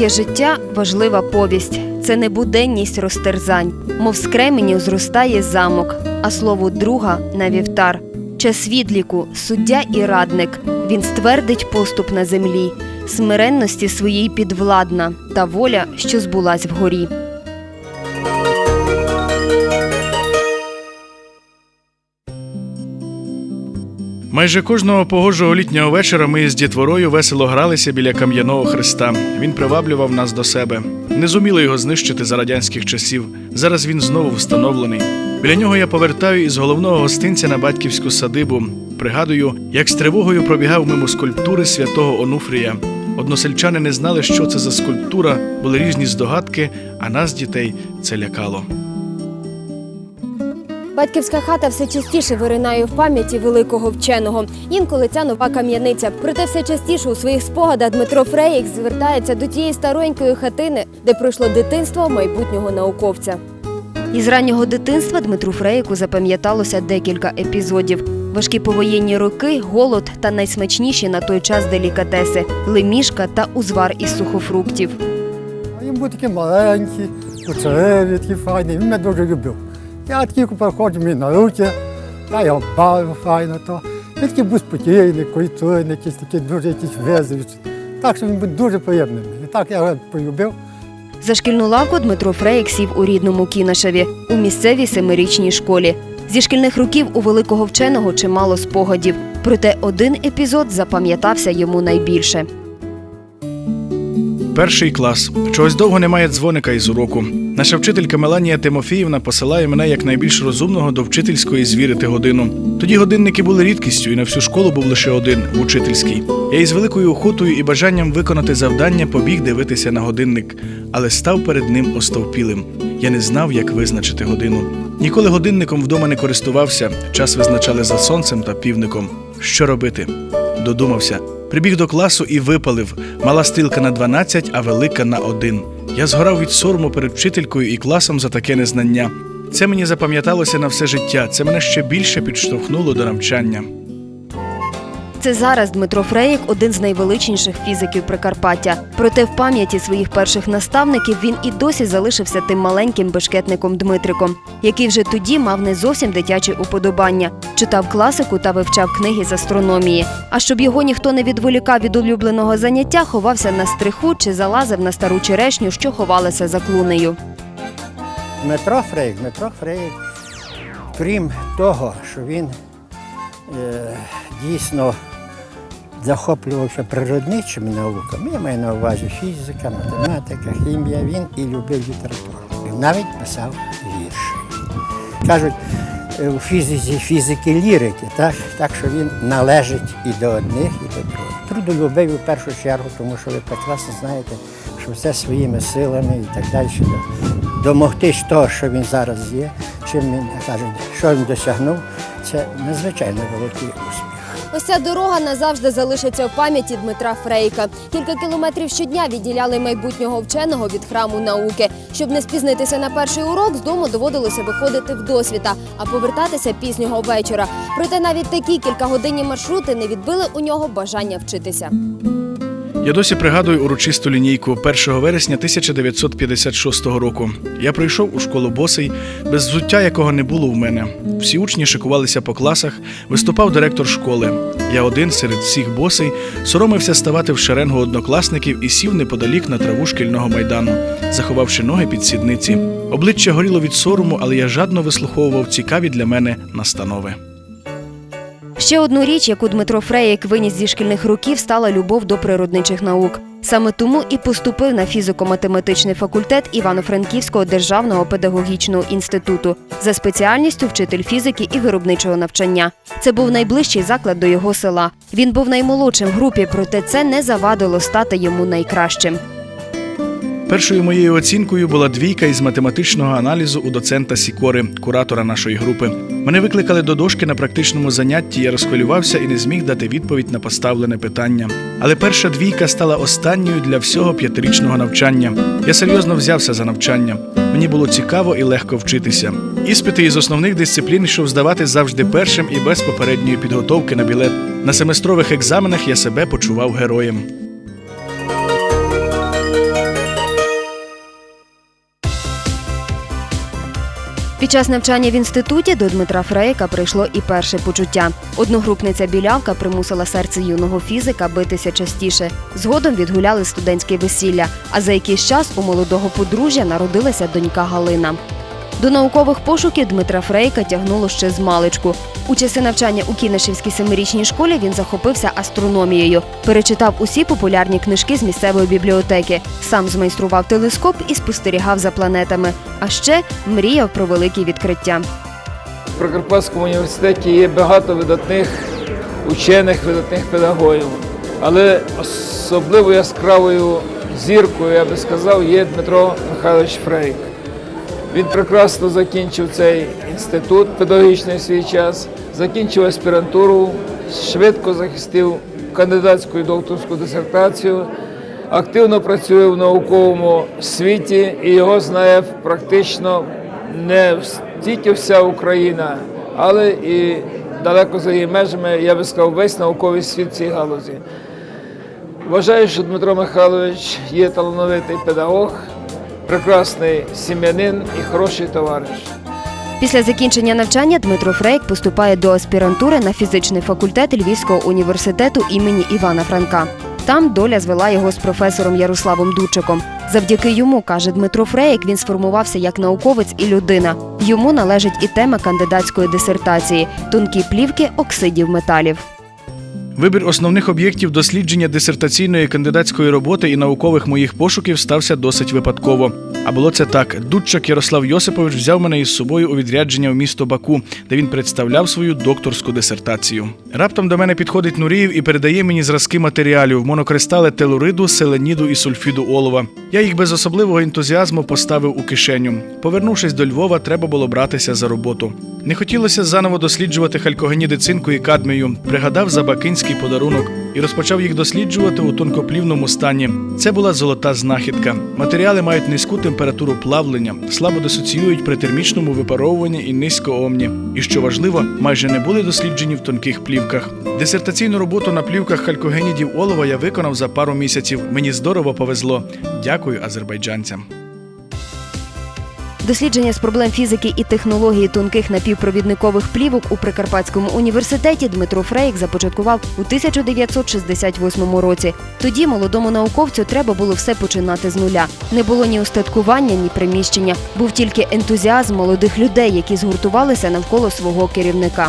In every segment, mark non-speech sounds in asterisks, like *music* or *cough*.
Людське життя важлива повість. Це не буденність розтерзань, мов з кременю зростає замок, а слово друга на вівтар. Час відліку, суддя і радник. Він ствердить поступ на землі, смиренності своїй підвладна та воля, що збулась вгорі. Майже кожного погожого літнього вечора ми з дітворою весело гралися біля кам'яного хреста. Він приваблював нас до себе. Не зуміли його знищити за радянських часів. Зараз він знову встановлений. Біля нього я повертаю із головного гостинця на батьківську садибу. Пригадую, як з тривогою пробігав мимо скульптури святого Онуфрія. Односельчани не знали, що це за скульптура, були різні здогадки, а нас, дітей, це лякало. Батьківська хата все частіше виринає в пам'яті великого вченого. Інколи ця нова кам'яниця. Проте все частіше у своїх спогадах Дмитро Фреїк звертається до тієї старенької хатини, де пройшло дитинство майбутнього науковця. Із раннього дитинства Дмитру Фреїку запам'яталося декілька епізодів. Важкі повоєнні роки, голод та найсмачніші на той час делікатеси лемішка та узвар із сухофруктів. Він був такий маленький, кучерявий, такий файний, він мене дуже любив. Я такий приходжу мені на руки, я його бавив файно, то він такий був спокійний, культурний, якийсь такий дуже якийсь веселий. Так що він був дуже приємний. І так я його полюбив. За шкільну лавку Дмитро Фреїк сів у рідному Кінашеві у місцевій семирічній школі. Зі шкільних років у великого вченого чимало спогадів. Проте один епізод запам'ятався йому найбільше. Перший клас. Чогось довго немає дзвоника із уроку. Наша вчителька Меланія Тимофіївна посилає мене як найбільш розумного до вчительської звірити годину. Тоді годинники були рідкістю, і на всю школу був лише один учительський. Я із великою охотою і бажанням виконати завдання побіг дивитися на годинник, але став перед ним остовпілим. Я не знав, як визначити годину. Ніколи годинником вдома не користувався. Час визначали за сонцем та півником. Що робити? Додумався. Прибіг до класу і випалив. Мала стрілка на 12, а велика на 1. Я згорав від сорому перед вчителькою і класом за таке незнання. Це мені запам'яталося на все життя. Це мене ще більше підштовхнуло до навчання. Це зараз Дмитро Фреїк один з найвеличніших фізиків Прикарпаття. Проте в пам'яті своїх перших наставників він і досі залишився тим маленьким бешкетником Дмитриком, який вже тоді мав не зовсім дитячі уподобання, читав класику та вивчав книги з астрономії. А щоб його ніхто не відволікав від улюбленого заняття, ховався на стриху чи залазив на стару черешню, що ховалася за клунею. Дмитро Фрейк, Дмитро Фрейк, крім того, що він е, дійсно захоплювався природничими науками, я маю на увазі фізика, математика, хімія, він і любив літературу. Навіть писав вірші. Кажуть, е, у фізиці фізики лірики, так, так що він належить і до одних, і до других. Трудолюбив у першу чергу, тому що ви прекрасно знаєте, що все своїми силами і так далі. до- Домогтись того, що він зараз є, чим він кажуть, що він досягнув, це надзвичайно великий. Ось ця дорога назавжди залишиться в пам'яті Дмитра Фрейка. Кілька кілометрів щодня відділяли майбутнього вченого від храму науки. Щоб не спізнитися на перший урок, з дому доводилося виходити в досвіта, а повертатися пізнього вечора. Проте навіть такі кількагодинні маршрути не відбили у нього бажання вчитися. Я досі пригадую урочисту лінійку 1 вересня 1956 року. Я прийшов у школу босий, без взуття якого не було в мене. Всі учні шикувалися по класах, виступав директор школи. Я один серед всіх босий соромився ставати в шеренгу однокласників і сів неподалік на траву шкільного майдану, заховавши ноги під сідниці. Обличчя горіло від сорому, але я жадно вислуховував цікаві для мене настанови. Ще одну річ, яку Дмитро Фреєк виніс зі шкільних років, стала любов до природничих наук. Саме тому і поступив на фізико-математичний факультет Івано-Франківського державного педагогічного інституту за спеціальністю вчитель фізики і виробничого навчання. Це був найближчий заклад до його села. Він був наймолодшим в групі, проте це не завадило стати йому найкращим. Першою моєю оцінкою була двійка із математичного аналізу у доцента Сікори, куратора нашої групи. Мене викликали до дошки на практичному занятті. Я розхвилювався і не зміг дати відповідь на поставлене питання. Але перша двійка стала останньою для всього п'ятирічного навчання. Я серйозно взявся за навчання. Мені було цікаво і легко вчитися. Іспити із основних дисциплін йшов здавати завжди першим і без попередньої підготовки на білет. На семестрових екзаменах я себе почував героєм. Під час навчання в інституті до Дмитра Фрейка прийшло і перше почуття. Одногрупниця білявка примусила серце юного фізика битися частіше. Згодом відгуляли студентське весілля. А за якийсь час у молодого подружжя народилася донька Галина. До наукових пошуків Дмитра Фрейка тягнуло ще з маличку. У часи навчання у Кінешівській семирічній школі він захопився астрономією, перечитав усі популярні книжки з місцевої бібліотеки, сам змайстрував телескоп і спостерігав за планетами. А ще мріяв про великі відкриття. В Прикарпатському університеті є багато видатних учених, видатних педагогів. Але особливо яскравою зіркою, я би сказав, є Дмитро Михайлович Фрейк. Він прекрасно закінчив цей інститут педагогічний в свій час, закінчив аспірантуру, швидко захистив кандидатську і докторську дисертацію, активно працює в науковому світі і його знає практично не тільки вся Україна, але і далеко за її межами, я би сказав, весь науковий світ цієї галузі. Вважаю, що Дмитро Михайлович є талановитий педагог, прекрасний сім'янин і хороший товариш. Після закінчення навчання Дмитро Фрейк поступає до аспірантури на фізичний факультет Львівського університету імені Івана Франка. Там доля звела його з професором Ярославом Дучиком. Завдяки йому, каже Дмитро Фрейк, він сформувався як науковець і людина. Йому належить і тема кандидатської дисертації тонкі плівки оксидів металів. Вибір основних об'єктів дослідження дисертаційної кандидатської роботи і наукових моїх пошуків стався досить випадково. А було це так: Дудчак Ярослав Йосипович взяв мене із собою у відрядження в місто Баку, де він представляв свою докторську дисертацію. Раптом до мене підходить Нуріїв і передає мені зразки матеріалів монокристали телуриду, селеніду і сульфіду олова. Я їх без особливого ентузіазму поставив у кишеню. Повернувшись до Львова, треба було братися за роботу. Не хотілося заново досліджувати халькогеніди цинку і кадмію. Пригадав забакинський подарунок і розпочав їх досліджувати у тонкоплівному стані. Це була золота знахідка. Матеріали мають низьку температуру плавлення, слабо дисоціюють при термічному випаровуванні і низькоомні. І що важливо, майже не були досліджені в тонких плівках. Дисертаційну роботу на плівках халькогенідів олова я виконав за пару місяців. Мені здорово повезло. Дякую азербайджанцям. Дослідження з проблем фізики і технології тонких напівпровідникових плівок у Прикарпатському університеті Дмитро Фрейк започаткував у 1968 році. Тоді молодому науковцю треба було все починати з нуля. Не було ні устаткування, ні приміщення. Був тільки ентузіазм молодих людей, які згуртувалися навколо свого керівника.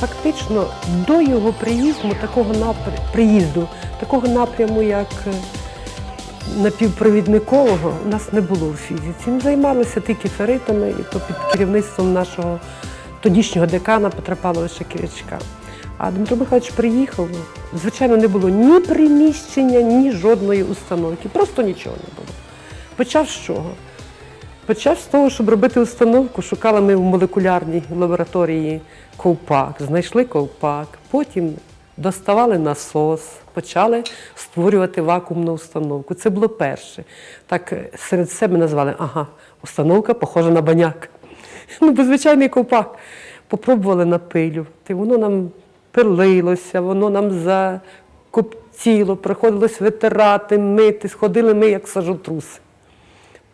Фактично до його приїзду, такого напр... приїзду, такого напряму, як е, напівпровідникового, у нас не було у фізиці. Ми займалися тільки феритами, і то під керівництвом нашого тодішнього декана Петра Павловича Кирячка. А Дмитро Михайлович приїхав. Звичайно, не було ні приміщення, ні жодної установки. Просто нічого не було. Почав з чого? Почав з того, щоб робити установку, шукали ми в молекулярній лабораторії ковпак, знайшли ковпак, потім доставали насос, почали створювати вакуумну установку. Це було перше. Так е, серед себе назвали, ага, установка похожа на баняк. *laughs* Ну, звичайний ковпак. Попробували напилювати, воно нам пилилося, воно нам закоптіло, приходилось витирати, мити, сходили ми, як сажотруси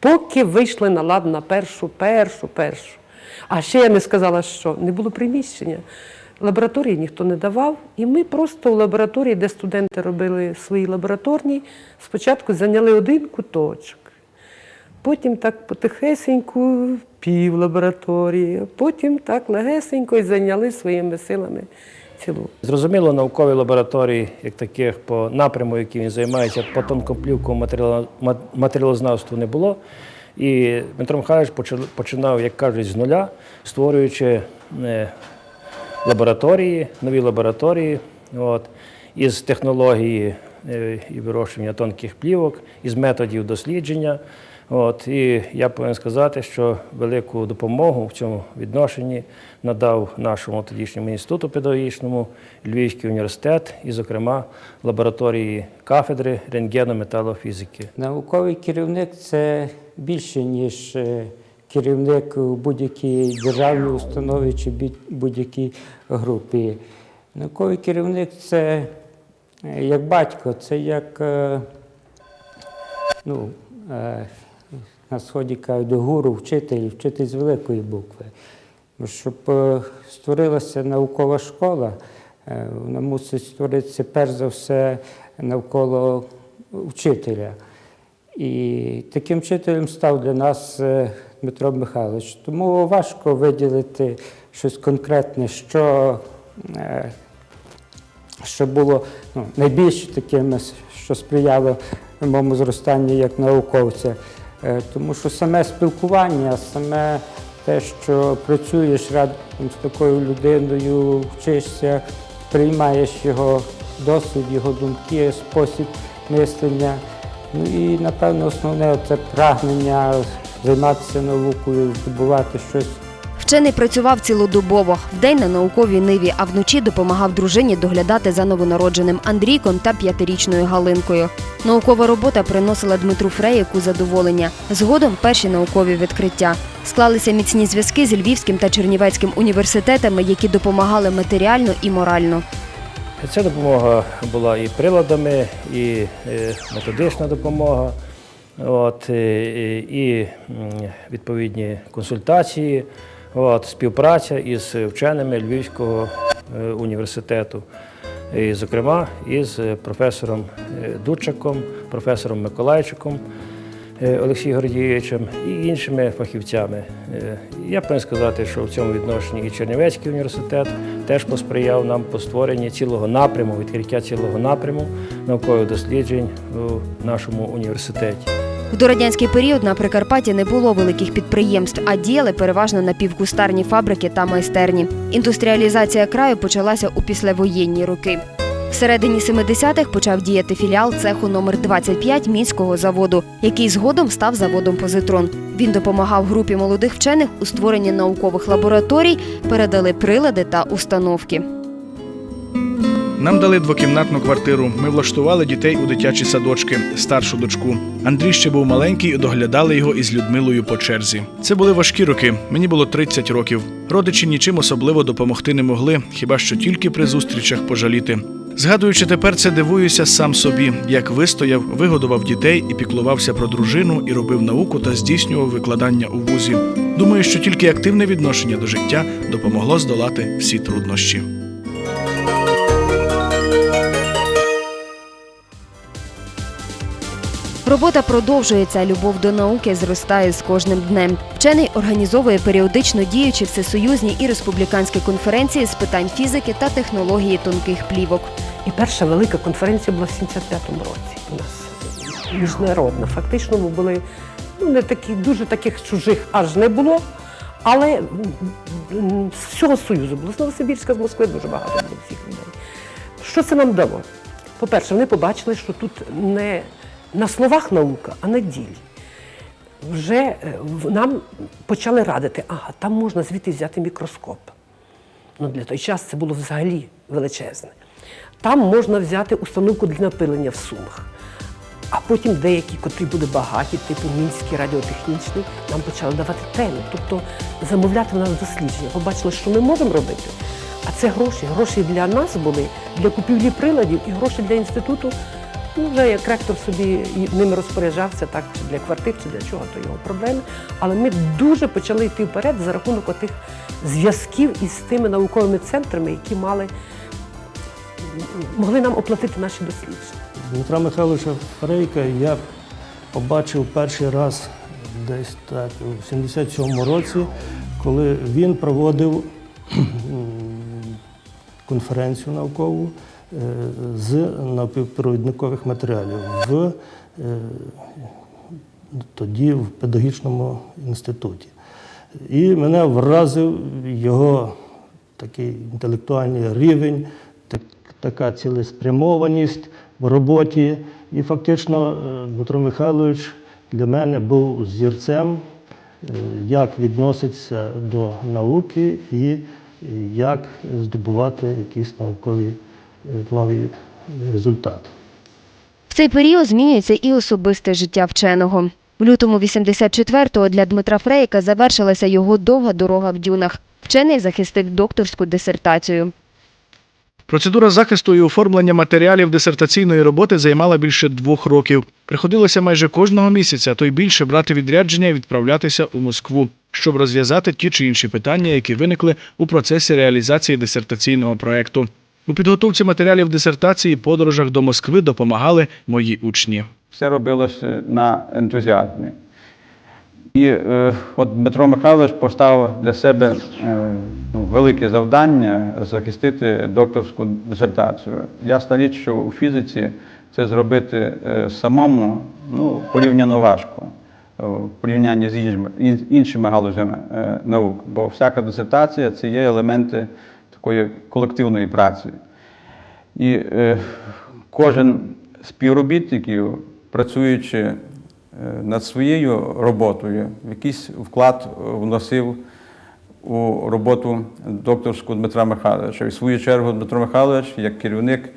поки вийшли на лад на першу, першу, першу. А ще я не сказала, що не було приміщення. Лабораторії ніхто не давав, і ми просто в лабораторії, де студенти робили свої лабораторні, спочатку зайняли один куточок. Потім так потихесеньку пів лабораторії, потім так легесенько і зайняли своїми силами цілу. Зрозуміло, наукові лабораторії, як таких по напряму, яким він займається, по тонкоплівку матеріал- не було. І Дмитро Михайлович починав, як кажуть, з нуля, створюючи е, лабораторії, нові лабораторії, от, із технології е, і вирощування тонких плівок, із методів дослідження. От, і я повинен сказати, що велику допомогу в цьому відношенні надав нашому тодішньому інституту педагогічному Львівський університет, і, зокрема, лабораторії кафедри рентгенометалофізики. Науковий керівник це більше, ніж е, керівник у будь-якій державній установі чи будь-якій групі. Науковий керівник це е, як батько, це як е, ну, е, на сході кажуть, гуру, вчитель, вчитель з великої букви. Щоб створилася наукова школа, вона мусить створитися перш за все навколо вчителя. І таким вчителем став для нас Дмитро Михайлович. Тому важко виділити щось конкретне, що, е, що було ну, найбільш таким, що сприяло моєму зростанню як науковця. Е, Тому що саме спілкування, саме те, що працюєш рядом з такою людиною, вчишся, приймаєш його досвід, його думки, спосіб мислення. Ну і напевно основне це прагнення займатися наукою, здобувати щось Вчений працював цілодобово, вдень на науковій ниві, а вночі допомагав дружині доглядати за новонародженим Андрійком та п'ятирічною Галинкою. Наукова робота приносила Дмитру Фреєку задоволення. Згодом перші наукові відкриття. Склалися міцні зв'язки з Львівським та Чернівецьким університетами, які допомагали матеріально і морально. Ця допомога була і приладами, і е, методична допомога, от, і відповідні консультації, от, співпраця із вченими Львівського е, університету, і, зокрема із професором е, Дудчаком, професором Миколайчиком. е, Олексієм Гордієвичем і іншими фахівцями. Я повинен сказати, що в цьому відношенні і Чернівецький університет теж посприяв нам по створенні цілого напряму, відкриття цілого напряму наукових досліджень у нашому університеті. В дорадянський період на Прикарпатті не було великих підприємств, а діяли переважно напівкустарні фабрики та майстерні. Індустріалізація краю почалася у післявоєнні роки. Всередині 70-х почав діяти філіал цеху номер 25 мінського заводу, який згодом став заводом Позитрон. Він допомагав групі молодих вчених у створенні наукових лабораторій, передали прилади та установки. Нам дали двокімнатну квартиру. Ми влаштували дітей у дитячі садочки, старшу дочку. Андрій ще був маленький і доглядали його із Людмилою по черзі. Це були важкі роки. Мені було 30 років. Родичі нічим особливо допомогти не могли, хіба що тільки при зустрічах пожаліти. Згадуючи тепер це, дивуюся сам собі, як вистояв, вигодував дітей і піклувався про дружину, і робив науку та здійснював викладання у вузі. Думаю, що тільки активне відношення до життя допомогло здолати всі труднощі. Робота продовжується, любов до науки зростає з кожним днем. Вчений організовує періодично діючі всесоюзні і республіканські конференції з питань фізики та технології тонких плівок. І перша велика конференція була в 75-му році у нас міжнародна. Фактично ми були ну, не такі, дуже таких чужих аж не було, але з всього Союзу було. З Новосибірська, з Москви дуже багато було всіх людей. Що це нам дало? По-перше, вони побачили, що тут не на словах наука, а на ділі. Вже е, нам почали радити, ага, там можна звідти взяти мікроскоп. Ну, для той час це було взагалі величезне. Там можна взяти установку для напилення в сумах. А потім деякі, котрі були багаті, типу мінський радіотехнічний, нам почали давати теми, тобто замовляти в нас дослідження. Побачили, що ми можемо робити. А це гроші. Гроші для нас були, для купівлі приладів і гроші для інституту. Ну, вже як ректор собі ними розпоряджався, так, чи для квартир, чи для чого, то його проблеми. Але ми дуже почали йти вперед за рахунок отих зв'язків із тими науковими центрами, які мали, могли нам оплатити наші дослідження. Дмитра Михайловича Фрейка я побачив перший раз десь так у 77-му році, коли він проводив конференцію наукову з напівпровідникових матеріалів в е, тоді в педагогічному інституті. І мене вразив його такий інтелектуальний рівень, так, така цілеспрямованість в роботі. І фактично е, Дмитро Михайлович для мене був зірцем, е, як відноситься до науки і як здобувати якісь наукові нові результати. В цей період змінюється і особисте життя вченого. В лютому 84-го для Дмитра Фрейка завершилася його довга дорога в дюнах. Вчений захистив докторську дисертацію. Процедура захисту і оформлення матеріалів дисертаційної роботи займала більше двох років. Приходилося майже кожного місяця, то й більше брати відрядження і відправлятися у Москву, щоб розв'язати ті чи інші питання, які виникли у процесі реалізації дисертаційного проекту. У підготовці матеріалів дисертації подорожах до Москви допомагали мої учні. все робилося на ентузіазмі. І е, от Дмитро Михайлович поставив для себе е, ну, велике завдання захистити докторську дисертацію. Ясна річ, що у фізиці це зробити е, самому ну, порівняно важко е, в порівнянні з іншими, ін- іншими галузями е, наук. Бо всяка дисертація це є елементи такої колективної праці. І е, кожен співробітників, працюючи е, над своєю роботою, якийсь вклад вносив у роботу докторську Дмитра Михайловича. І в свою чергу Дмитро Михайлович, як керівник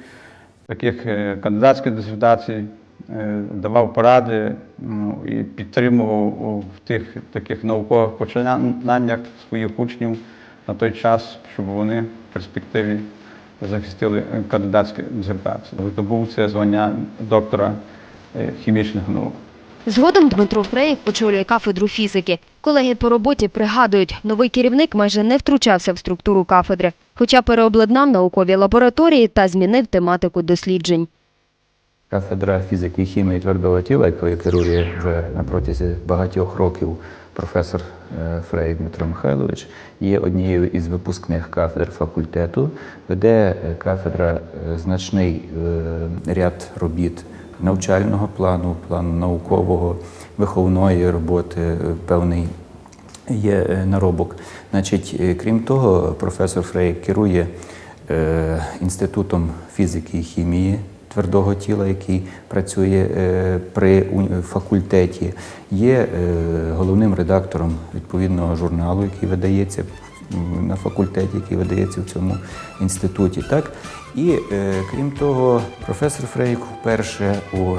таких е, кандидатських дисертацій, е, давав поради і підтримував в тих таких наукових починаннях своїх учнів на той час, щоб вони перспективі захистили кандидатські дисертації. Здобув це звання доктора е, хімічних наук. Згодом Дмитро Фрейк очолює кафедру фізики. Колеги по роботі пригадують, новий керівник майже не втручався в структуру кафедри, хоча переобладнав наукові лабораторії та змінив тематику досліджень. Кафедра фізики і хімії твердого тіла, якою керує вже на протязі багатьох років професор е, Фрей Дмитро Михайлович, є однією із випускних кафедр факультету, веде е, кафедра е, значний ряд робіт навчального плану, плану наукового, виховної роботи, певний є наробок. Значить, крім того, професор Фрей керує інститутом фізики і хімії твердого тіла, який працює е, при факультеті, є е, головним редактором відповідного журналу, який видається на факультеті, який видається в цьому інституті. Так? І е, крім того, професор Фрейк вперше у